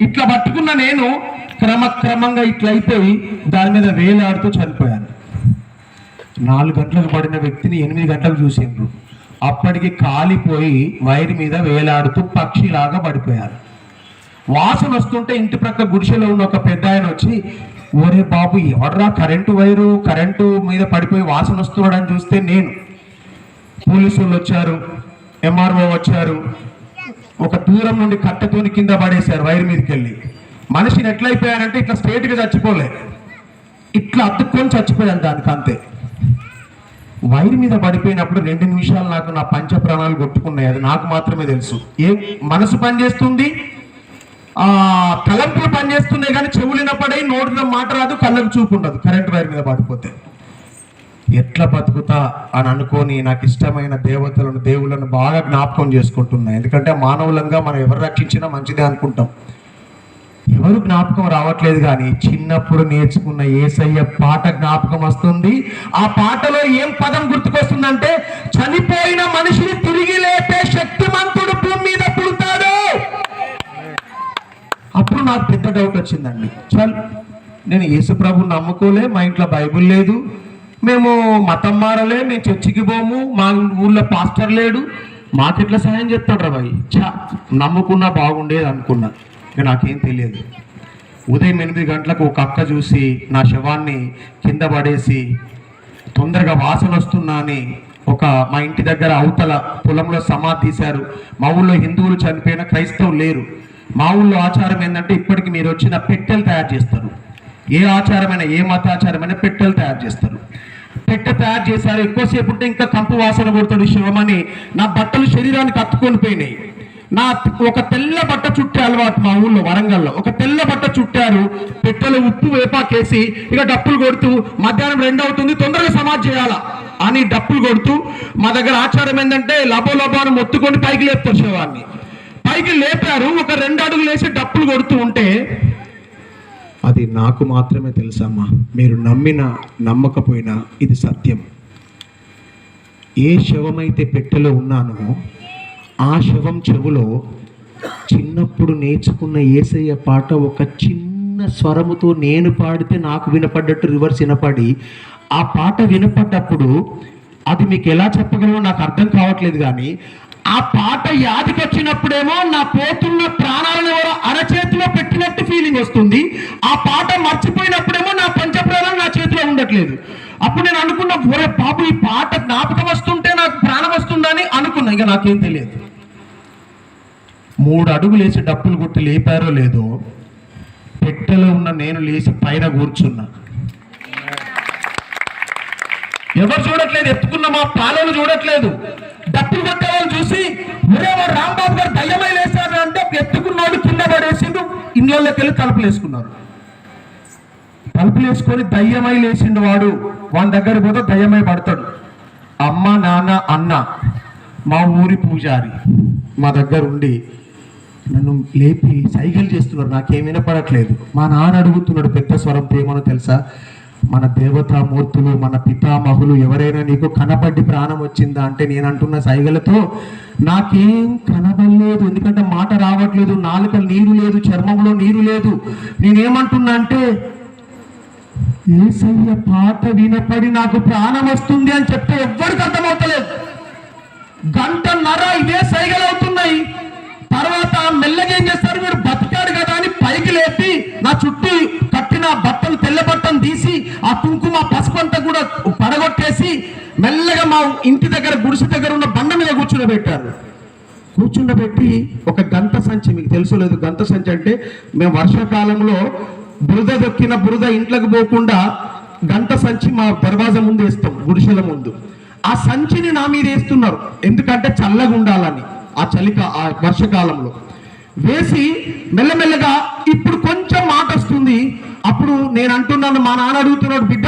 ఇట్లా పట్టుకున్న నేను క్రమక్రమంగా ఇట్లా అయిపోయి దాని మీద వేలాడుతూ చనిపోయాను. నాలుగు గంటలకు పడిన వ్యక్తిని ఎనిమిది గంటలకు చూసిండ్రు. అప్పటికి కాలిపోయి వైర్ మీద వేలాడుతూ పక్షిలాగా పడిపోయారు. వాసన వస్తుంటే ఇంటి ప్రక్క గుడిసెలో ఉన్న ఒక పెద్ద ఆయన వచ్చి ఓరే బాబు ఎవర్రా కరెంటు వైరు? కరెంటు మీద పడిపోయి వాసన వస్తున్నాడని చూస్తే నేను. పోలీసు వచ్చారు ఎంఆర్ఓ వచ్చారు ఒక దూరం నుండి కట్టతోని కింద పడేశారు వైర్ మీదకి వెళ్ళి మనిషిని ఎట్లయిపోయానంటే ఇట్లా స్ట్రేట్గా చచ్చిపోలే. ఇట్లా అతుక్కొని చచ్చిపోయాను దానికి అంతే. వైర్ మీద పడిపోయినప్పుడు రెండు నిమిషాలు నాకు నా పంచ ప్రాణాలు కొట్టుకున్నాయి. అది నాకు మాత్రమే తెలుసు. ఏ మనసు పనిచేస్తుంది ఆ తలంపులు పనిచేస్తున్నాయి కానీ చెవులిన పడి నోటిన మాట రాదు కళ్ళకు చూపు ఉండదు. కరెంట్ వైర్ మీద పడిపోతే. ఎట్లా బతుకుతా అని అనుకొని నాకు ఇష్టమైన దేవతలను దేవులను బాగా జ్ఞాపకం చేసుకుంటున్నాయి ఎందుకంటే మానవులంగా మనం ఎవరు రక్షించినా మంచిదే అనుకుంటాం. ఎవరు జ్ఞాపకం రావట్లేదు కానీ చిన్నప్పుడు నేర్చుకున్న ఏసయ్య పాట జ్ఞాపకం వస్తుంది. ఆ పాటలో ఏం పదం గుర్తుకొస్తుందంటే చనిపోయిన మనిషిని తిరిగి లేపే శక్తిమంతుడు భూమి మీద పుడతాడు. అప్పుడు నాకు పెద్ద డౌట్ వచ్చిందండి. చల్ నేను యేసుప్రభు నమ్ముకోలే మా ఇంట్లో బైబిల్ లేదు. మేము మతం మారలే మేము చర్చికి పోము మా ఊళ్ళో పాస్టర్ లేడు. మాకెట్లా సహాయం చెప్తాడు రా బాయ్? చా నమ్ముకున్నా బాగుండేది అనుకున్నా. ఇక నాకేం తెలియదు. ఉదయం ఎనిమిది గంటలకు ఒక అక్క చూసి నా శవాన్ని కింద పడేసి తొందరగా వాసన వస్తున్నా అని ఒక మా ఇంటి దగ్గర అవతల పొలంలో సమాధి తీశారు. మా ఊళ్ళో హిందువులు చనిపోయిన క్రైస్తవులు లేరు. మా ఊళ్ళో ఆచారం ఏంటంటే ఇప్పటికి మీరు వచ్చిన పెట్టెలు తయారు చేస్తారు. ఏ ఆచారమైన ఏ మతాచారమైన పెట్టెలు తయారు చేస్తారు. పెట్టె తయారు చేశారు. ఎక్కువసేపు ఉంటే ఇంకా కంపు వాసన కొడుతుంది శివమని నా బట్టలు శరీరానికి అత్తుకొని పోయినాయి. నా ఒక తెల్ల బట్ట చుట్టే అలవాటు మా ఊళ్ళో వరంగల్లో. ఒక తెల్ల బట్ట చుట్టారు. పెట్టెలో ఉప్పు వేపాకేసి ఇక డప్పులు కొడుతూ మధ్యాహ్నం రెండు అవుతుంది తొందరగా సమాధి చేయాలా? అని డప్పులు కొడుతూ మా దగ్గర ఆచారం ఏంటంటే లబో మొత్తుకొని పైకి లేపుతారు శివాన్ని. పైకి లేపారు. ఒక రెండు అడుగులు వేసి డప్పులు కొడుతూ ఉంటే అది నాకు మాత్రమే తెలుసమ్మా. మీరు నమ్మినా నమ్మకపోయినా ఇది సత్యం. ఏ శవమైతే పెట్టెలో ఉన్నానో ఆ శవం చెవులో చిన్నప్పుడు నేర్చుకున్న ఏసయ్య పాట ఒక చిన్న స్వరముతో నేను పాడితే నాకు వినపడ్డట్టు రివర్స్ వినపడి ఆ పాట వినపడ్డప్పుడు అది మీకు ఎలా చెప్పగలమో నాకు అర్థం కావట్లేదు కానీ ఆ పాట యాదికి వచ్చినప్పుడేమో నా పోతున్న ప్రాణాలను ఎవరో అరచేతిలో పెట్టినట్టు ఫీలింగ్ వస్తుంది. ఆ పాట మర్చిపోయినప్పుడేమో నా పంచప్రాణాలు నా చేతిలో ఉండట్లేదు. అప్పుడు నేను అనుకున్నా ఒరే బాబు ఈ పాట జ్ఞాపకం వస్తుంటే నాకు ప్రాణం వస్తుందని అనుకున్నా. ఇక నాకేం తెలియదు. మూడు అడుగులు వేసి డప్పులు కొట్టి లేపారో లేదో పెట్టెలో ఉన్న నేను లేచి పైన కూర్చున్నా. ఎవరు చూడట్లేదు? ఎత్తుకున్న మా పాలలు చూడట్లేదు. డప్పులు కొట్టే ఇండ్లలోకి వెళ్ళి తలుపులు వేసుకున్నారు. తలుపులు వేసుకొని దయ్యమై లేచిండు వాడు. వాని దగ్గర పోతే దయ్యమై పడతాడు. అమ్మ నాన్న అన్న మా ఊరి పూజారి మా దగ్గర ఉండి నన్ను లేపి సైకిల్ చేస్తున్నారు. నాకేమైనా పడట్లేదు మా నాన్న అడుగుతున్నాడు పెద్ద స్వరం ఏమనో తెలుసా? మన దేవతామూర్తులు మన పితామహులు ఎవరైనా నీకు కనపడి ప్రాణం వచ్చిందా అంటే నేను అంటున్న సైగలతో నాకేం కనబడలేదు. ఎందుకంటే మాట రావట్లేదు నాలుక నీరు లేదు చర్మంలో నీరు లేదు. నేనేమంటున్నా అంటే ఏసయ్య పాట వినపడి నాకు ప్రాణం వస్తుంది అని చెప్తే ఎవ్వరికి అర్థమవుతలేదు. గంటన్నర ఇదే సైగలు అవుతున్నాయి. తర్వాత మెల్లగా ఏం చేస్తారు? మీరు బతికాడు కదా అని పైకి లేపి నా చుట్టూ తీసి ఆ కుంకుమ పసుపు అంతా కూడా పడగొట్టేసి మెల్లగా మా ఇంటి దగ్గర గుడిసె దగ్గర ఉన్న బండ మీద కూర్చుండబెట్టారు. కూర్చుండబెట్టి ఒక గంట సంచి మీకు తెలుసు లేదు సంచి అంటే మేము వర్షాకాలంలో బురద దొక్కిన బురద ఇంట్లోకి పోకుండా గంట సంచి మా దర్వాజా ముందు వేస్తాం గుడిసెల ముందు. ఆ సంచిని నా మీద వేస్తున్నారు. ఎందుకంటే చల్లగా ఉండాలని ఆ చలిక ఆ వర్షకాలంలో. వేసి మెల్లమెల్లగా ఇప్పుడు కొంచెం వస్తుంది అప్పుడు నేను అంటున్నాను మా నాన్న అడుగుతున్నాడు బిడ్డ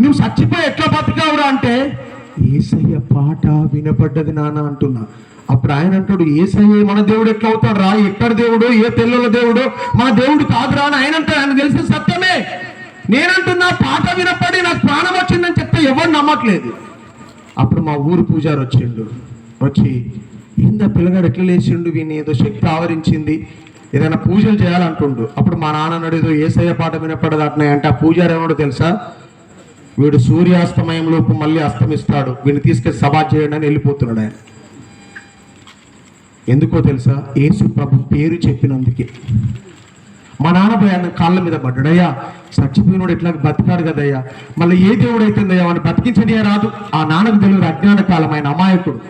నువ్వు చచ్చిపోయి ఎట్లా బతికావురా? అంటే ఏసయ్య పాట వినపడ్డది నాన్న అంటున్నా. అప్పుడు ఆయన అంటాడు ఏసయ్య మన దేవుడు ఎట్లా అవుతాడు రా? ఎక్కడ దేవుడు? ఏ పిల్లల దేవుడు? మన దేవుడు కాదురా అని ఆయన అంటే ఆయన తెలిసిన సత్యమే. నేనంటున్నా పాట వినపడి నాకు ప్రాణం వచ్చిందని చెప్తే ఎవరు నమ్మట్లేదు. అప్పుడు మా ఊరు పూజారు వచ్చిండు. వచ్చి ఇంత పిల్లగాడు ఎట్లా లేచిండు? వీని ఏదో శక్తి ఆవరించింది. ఏదైనా పూజలు చేయాలంటుండు. అప్పుడు మా నాన్న నడిదో ఏదో ఏసయ్య పాట వినపడదాటినాయి అంటే ఆ పూజారి ఏమన్నాడు తెలుసా? వీడు సూర్యాస్తమయంలోపు మళ్ళీ అస్తమిస్తాడు. వీడిని తీసుకెళ్ళి సభా చేయండి అని వెళ్ళిపోతున్నాడు ఆయన. ఎందుకో తెలుసా? యేసు ప్రభు పేరు చెప్పినందుకే. మా నాన్న పోయి ఆయన కాళ్ళ మీద పడ్డాడయ్యా చచ్చిపోయినోడు ఎట్లా బతికాడు కదయ్యా? మళ్ళీ ఏ దేవుడు అవుతుందయ్యా వాడిని బతికించడే రాదు. ఆ నాన్నకు తెలియదు అజ్ఞాన కాలం ఆయన అమాయకుడు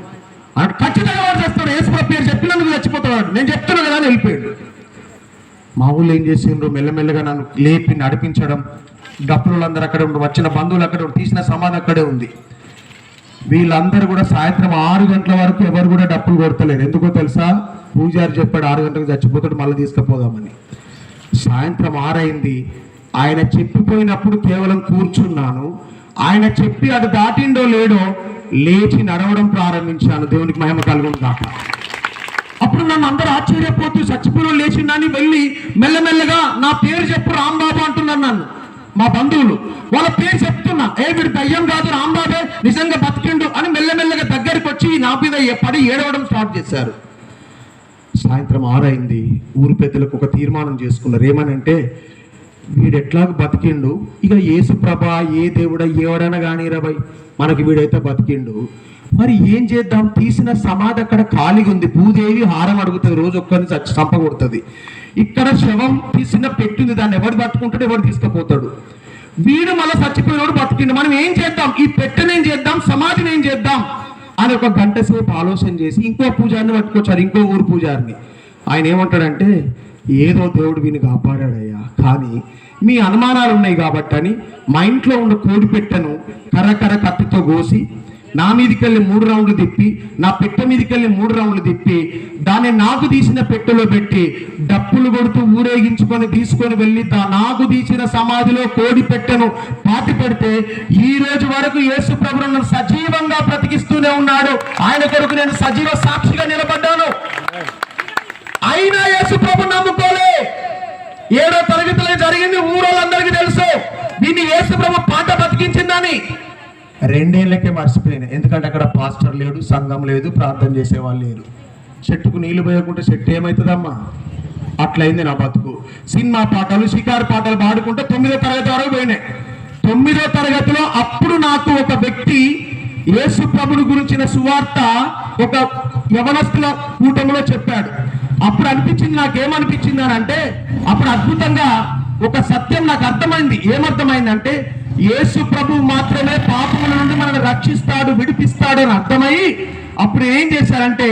ఖచ్చితంగా వాడు చేస్తాడు. యేసు ప్రభు పేరు చెప్పినందుకు చచ్చిపోతాడు నేను చెప్తున్నా కదా అని వెళ్ళిపోయాడు. మా ఊళ్ళో ఏం చేసిండ్రు? మెల్లమెల్లగా నన్ను లేపి నడిపించడం డప్పులందరూ అక్కడ ఉండి వచ్చిన బంధువులు అక్కడ తీసిన సమాధి అక్కడే ఉంది. వీళ్ళందరూ కూడా సాయంత్రం ఆరు గంటల వరకు ఎవరు కూడా డప్పులు కొడతలేరు. ఎందుకో తెలుసా? పూజారి చెప్పాడు ఆరు గంటలకు చచ్చిపోతాడు మళ్ళీ తీసుకుపోదామని. సాయంత్రం ఆరైంది. ఆయన చెప్పిపోయినప్పుడు కేవలం కూర్చున్నాను. ఆయన చెప్పి అది దాటిండో లేడో లేచి నడవడం ప్రారంభించాను. దేవునికి మహిమ కలుగును కాక నన్ను అందరూ ఆశ్చర్యపోతూ చచ్చిపోయిన లేచిందని వెళ్ళి మెల్లమెల్లగా నా పేరు చెప్పు రాంబాబు అంటున్నాను నన్ను. మా బంధువులు. వాళ్ళ పేరు చెప్తున్నా. ఏ వీడు దయ్యం కాదు రాంబాబే నిజంగా బతికిండు అని మెల్లమెల్లగా దగ్గరికి వచ్చి నా మీద పడి ఏడవడం స్టార్ట్ చేశారు. సాయంత్రం ఆరైంది. ఊరు పెద్దలకు ఒక తీర్మానం చేసుకున్నారు. ఏమనంటే వీడు ఎట్లాగ బతికిండు? ఇక ఏసుప్రభ ఏ దేవుడ ఎవడైనా కానీ రబై మనకి వీడైతే బతికిండు. మరి ఏం చేద్దాం? తీసిన సమాధి అక్కడ ఖాళీగా ఉంది. భూదేవి హారం అడుగుతుంది. రోజు ఒక్కరిని చచ్చి చంపగొడుతుంది ఇక్కడ శవం తీసిన పెట్టింది దాన్ని ఎవరు పట్టుకుంటాడు ఎవరు తీసుకుపోతాడు? వీడు మళ్ళీ చచ్చిపోయినోడు బతికిండు. మనం ఏం చేద్దాం? ఈ పెట్టనేం చేద్దాం? సమాధిని ఏం చేద్దాం? అని ఒక గంట సేపు ఆలోచన చేసి ఇంకో పూజారిని పట్టుకొచ్చారు. ఇంకో ఊరు పూజారిని. ఆయన ఏమంటాడంటే ఏదో దేవుడు వీని కాపాడాడయ్యా. కానీ మీ అనుమానాలు ఉన్నాయి కాబట్టి అని మా ఇంట్లో ఉన్న కోడి పెట్టను కర్ర కర్ర కత్తితో కోసి నా మీదకెళ్ళి మూడు రౌండ్లు తిప్పి నా పెట్టె మీదకెళ్ళి మూడు రౌండ్లు తిప్పి దాన్ని నాకు తీసిన పెట్టెలో పెట్టి డప్పులు కొడుతూ ఊరేగించుకొని తీసుకొని వెళ్ళి తా నాకు తీసిన సమాధిలో కోడి పెట్టెను పాతి పెడితే ఈ రోజు వరకు యేసు ప్రభులను సజీవంగా బ్రతికిస్తూనే ఉన్నాడు. ఆయన కొరకు నేను సజీవ సాక్షిగా నిలబడ్డాను. అయినా యేసు ప్రభు నమ్ముకోలే. ఏడో తరగతిలో జరిగింది ఊరోళ్ళందరికీ తెలుసు. దీన్ని యేసు ప్రభు పాట బతికించిందని రెండేళ్ళకే మర్చిపోయినా. ఎందుకంటే అక్కడ పాస్టర్ లేడు సంఘం లేదు ప్రార్థన చేసేవాళ్ళు లేరు. చెట్టుకు నీళ్ళు పోయకుంటే చెట్టు ఏమవుతుందమ్మా అట్లయింది నా బతుకు. సినిమా పాటలు షికారు పాటలు పాడుకుంటే తొమ్మిదో తరగతి వరకు పోయినాయి. తొమ్మిదో తరగతిలో అప్పుడు నాకు ఒక వ్యక్తి యేసు ప్రభుని గురించిన సువార్త ఒక యవనస్తుల కూటమిలో చెప్పాడు. అప్పుడు అనిపించింది నాకేమనిపించింది అని అంటే అప్పుడు అద్భుతంగా ఒక సత్యం నాకు అర్థమైంది. ఏమర్థమైందంటే యేసు ప్రభు మాత్రమే పాపముల నుండి మనల్ని రక్షిస్తాడు విడిపిస్తాడు అని అర్థమై అప్పుడు ఏం చేశారంటే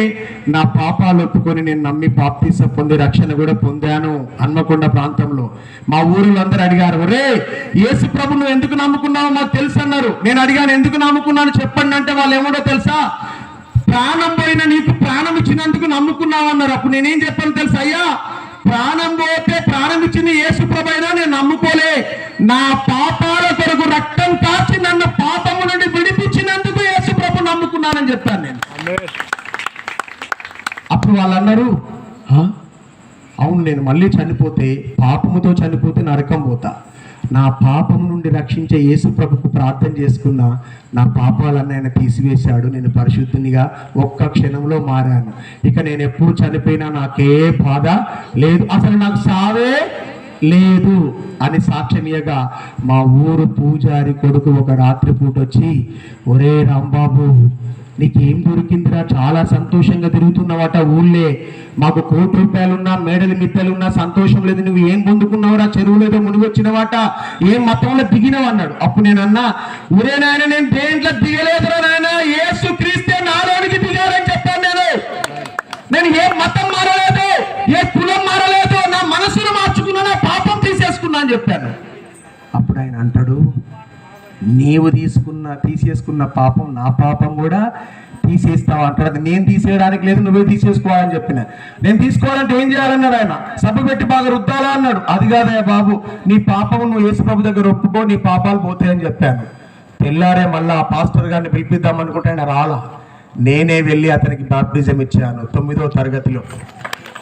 నా పాపాలు ఒప్పుకొని నేను నమ్మి బాప్తీసం పొంది రక్షణ కూడా పొందాను హన్మకొండ ప్రాంతంలో. మా ఊరిలో అందరు అడిగారు ఒరే యేసు ప్రభు నువ్వు ఎందుకు నమ్ముకున్నావు? మాకు తెలుసు అన్నారు. నేను అడిగాను ఎందుకు నమ్ముకున్నాను? చెప్పండి అంటే వాళ్ళు ఏమో తెలుసా? ప్రాణం పోయిన నీకు ప్రాణం ఇచ్చినందుకు నమ్ముకున్నావు అన్నారు. అప్పుడు నేనేం చెప్పాను తెలుసా? అయ్యా ప్రాణం పోతే ప్రాణం ఇచ్చింది ఏసుప్రభైనా నేను నమ్ముకోలే. నా పాపాల కొరకు రక్తం కాచి నన్ను పాపము నుండి విడిపించినందుకు ఏసుప్రభు నమ్ముకున్నానని చెప్పాను నేను. అప్పుడు వాళ్ళు అన్నారు అవును నేను మళ్ళీ చనిపోతే పాపముతో చనిపోతే నరకం పోతా. నా పాపం నుండి రక్షించే యేసు ప్రభుకు ప్రార్థన చేసుకున్నా నా పాపాలన్నీ ఆయన తీసివేశాడు. నేను పరిశుద్ధునిగా ఒక్క క్షణంలో మారాను. ఇక నేను ఎప్పుడు చనిపోయినా నాకే బాధ లేదు. అసలు నాకు సావే లేదు అని సాక్ష్యమియగా మా ఊరు పూజారి కొడుకు ఒక రాత్రి పూట వచ్చి ఒరే రాంబాబు నీకేం దొరికిందిరా? చాలా సంతోషంగా తిరుగుతున్నావట ఊళ్ళే. మాకు కోటి రూపాయలున్నా మేడలు మిత్తలున్నా సంతోషం లేదు. నువ్వు ఏం పొందుకున్నావురా? చెరువులేదో మునిగొచ్చినవాట? ఏం మతంలో దిగినావు అన్నాడు అప్పుడు నేను అన్నా నాయన నేను దేంట్లో దిగలే? నీవు తీసుకున్న తీసేసుకున్న పాపం నా పాపం కూడా తీసేస్తావు అంటాడు అది నేను తీసేయడానికి లేదు నువ్వే తీసేసుకోవాలని చెప్పిన. నేను తీసుకోవాలంటే ఏం చేయాలన్నాడు ఆయన? సభ పెట్టి బాగా రుద్దాలా అన్నాడు. అది కాదయ్య బాబు నీ పాపం నువ్వు యేసుప్రభు దగ్గర ఒప్పుకో నీ పాపాలు పోతాయని చెప్పాను. తెల్లారే మళ్ళీ ఆ పాస్టర్ గారిని పిలిపిద్దాం అనుకుంటే ఆయన రాలా. నేనే వెళ్ళి అతనికి బాప్టిజం ఇచ్చాను తొమ్మిదో తరగతిలో.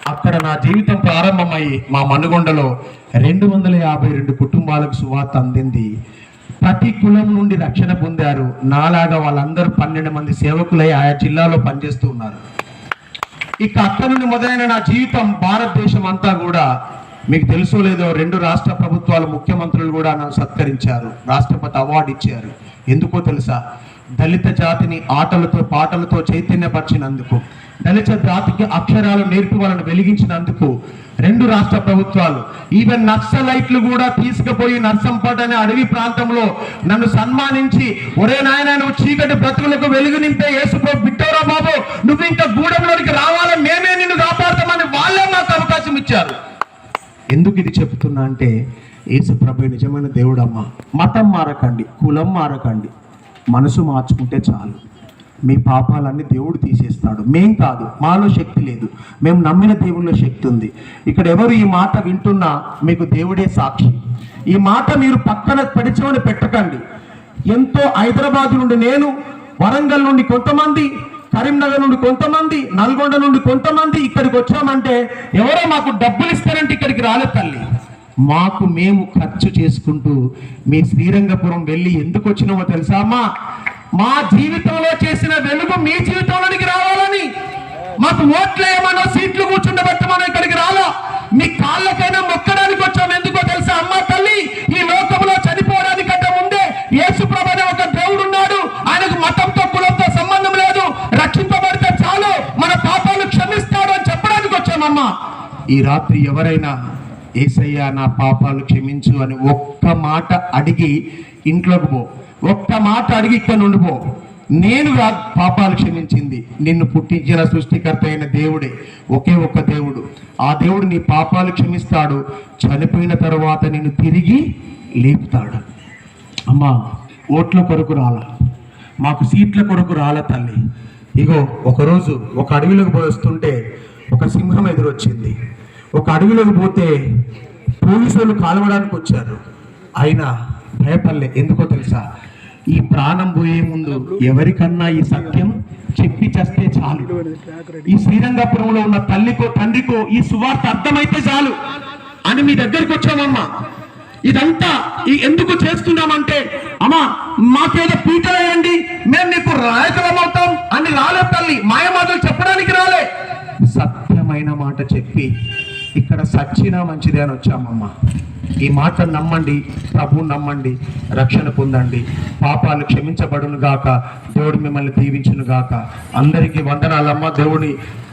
అక్కడ నా జీవితం ప్రారంభమయ్యి మా మనుగొండలో రెండు వందల యాభై రెండు కుటుంబాలకు సువార్త అందింది. ప్రతి కులం నుండి రక్షణ పొందారు. నాలాగా వాళ్ళందరూ పన్నెండు మంది సేవకులై ఆయా జిల్లాలో పనిచేస్తూ ఉన్నారు. ఇక అక్కడ నుండి మొదలైన నా జీవితం భారతదేశం అంతా కూడా మీకు తెలుసో లేదో రెండు రాష్ట్ర ప్రభుత్వాలు ముఖ్యమంత్రులు కూడా నన్ను సత్కరించారు. రాష్ట్రపతి అవార్డు ఇచ్చారు. ఎందుకో తెలుసా? దళిత జాతిని ఆటలతో పాటలతో చైతన్యపరిచినందుకు. దళిత జాతికి అక్షరాలు నేర్పి వాళ్ళని వెలిగించినందుకు రెండు రాష్ట్ర ప్రభుత్వాలు ఈవెన్ నక్సలైట్లు కూడా తీసుకుపోయి నర్సంపేట అనే అడవి ప్రాంతంలో నన్ను సన్మానించి ఒరే నాయన నువ్వు చీకటి బ్రతుకులకు వెలుగు నింపే యేసుప్రభు బిట్టోరా బాబు నువ్వు ఇంకా గూడెంలోనికి రావాలని మేమే నిన్ను కాపాడతామని వాళ్ళే నాకు అవకాశం ఇచ్చారు. ఎందుకు ఇది చెప్తున్నా అంటే యేసు ప్రభు నిజమైన దేవుడమ్మ. మతం మారకండి కులం మారకండి మనసు మార్చుకుంటే చాలు. మీ పాపాలన్నీ దేవుడు తీసేస్తాడు. మేం కాదు మాలో శక్తి లేదు. మేము నమ్మిన దేవుళ్ళలో శక్తి ఉంది. ఇక్కడ ఎవరు ఈ మాట వింటున్నా మీకు దేవుడే సాక్షి. ఈ మాట మీరు పక్కన పెడిచోని పెట్టకండి. ఎంతో హైదరాబాద్ నుండి నేను వరంగల్ నుండి కొంతమంది కరీంనగర్ నుండి కొంతమంది నల్గొండ నుండి కొంతమంది ఇక్కడికి వచ్చామంటే ఎవరో మాకు డబ్బులు ఇస్తారంటే ఇక్కడికి రాలే తల్లి. మాకు మేము ఖర్చు చేసుకుంటూ మీ శ్రీరంగపురం వెళ్ళి ఎందుకు వచ్చినామో తెలుసా అమ్మా? మా జీవితంలో చేసిన వెలుగు మీ జీవితంలోనికి రావాలని. మాకు ఓట్లేమనో సీట్లు కూర్చుండబెట్టమనో ఇక్కడికి రాలా? మీ కాళ్ళకైనా మొక్కడానికి వచ్చాం. ఎందుకో తెలుసా? అమ్మ తల్లి ఈ లోకంలో చనిపోవడానికంటే ముందే యేసుప్రభు అనే ఒక దేవుడు ఉన్నాడు. ఆయనకు మతంతో కులంతో సంబంధం లేదు. రక్షింపబడితే చాలు. మన పాపాలు క్షమిస్తాడు అని చెప్పడానికి వచ్చామమ్మా. ఈ రాత్రి ఎవరైనా ఏసయ్య నా పాపాలు క్షమించు అని ఒక్క మాట అడిగి ఇంట్లోకి పో. ఒక్క మాట అడిగి ఇక్కడ నుండి పో. నేను కాదు పాపాలు క్షమించింది. నిన్ను పుట్టించిన సృష్టికర్త అయిన దేవుడే ఒకే ఒక్క దేవుడు. ఆ దేవుడు నీ పాపాలు క్షమిస్తాడు. చనిపోయిన తర్వాత నిన్ను తిరిగి లేపుతాడు. అమ్మా ఓట్ల కొరకు రాల. మాకు సీట్ల కొరకు రాల తల్లి. ఇగో ఒకరోజు ఒక అడవిలోకి పోయి వస్తుంటే ఒక సింహం ఎదురొచ్చింది. ఒక అడవిలోకి పోతే పోలీసులు కాలవడానికి వచ్చారు. అయినా భయపడలే. ఎందుకో తెలుసా? ఈ ప్రాణం పోయే ముందు ఎవరికన్నా ఈ సత్యం చెప్పి చేస్తే చాలు. ఈ శ్రీరంగపురంలో ఉన్న తల్లికో తండ్రికో ఈ సువార్త అర్థమైతే చాలు. అని మీ దగ్గరికి వచ్చామమ్మా. ఇదంతా ఈ ఎందుకు చేస్తున్నామంటే అమ్మా మాకేదో పీటలేయండి మేము నీకు రాయకలం అవుతాం అని రాలే తల్లి. మాయమాటలు చెప్పడానికి రాలే. సత్యమైన మాట చెప్పి ఇక్కడ సచ్చినా మంచిదే అని వచ్చామమ్మా. ఈ మాట నమ్మండి ప్రభు నమ్మండి రక్షణ పొందండి. పాపాలు క్షమించబడును గాక దేవుడు మిమ్మల్ని దీవించును గాక అందరికీ వందనాలమ్మ దేవుని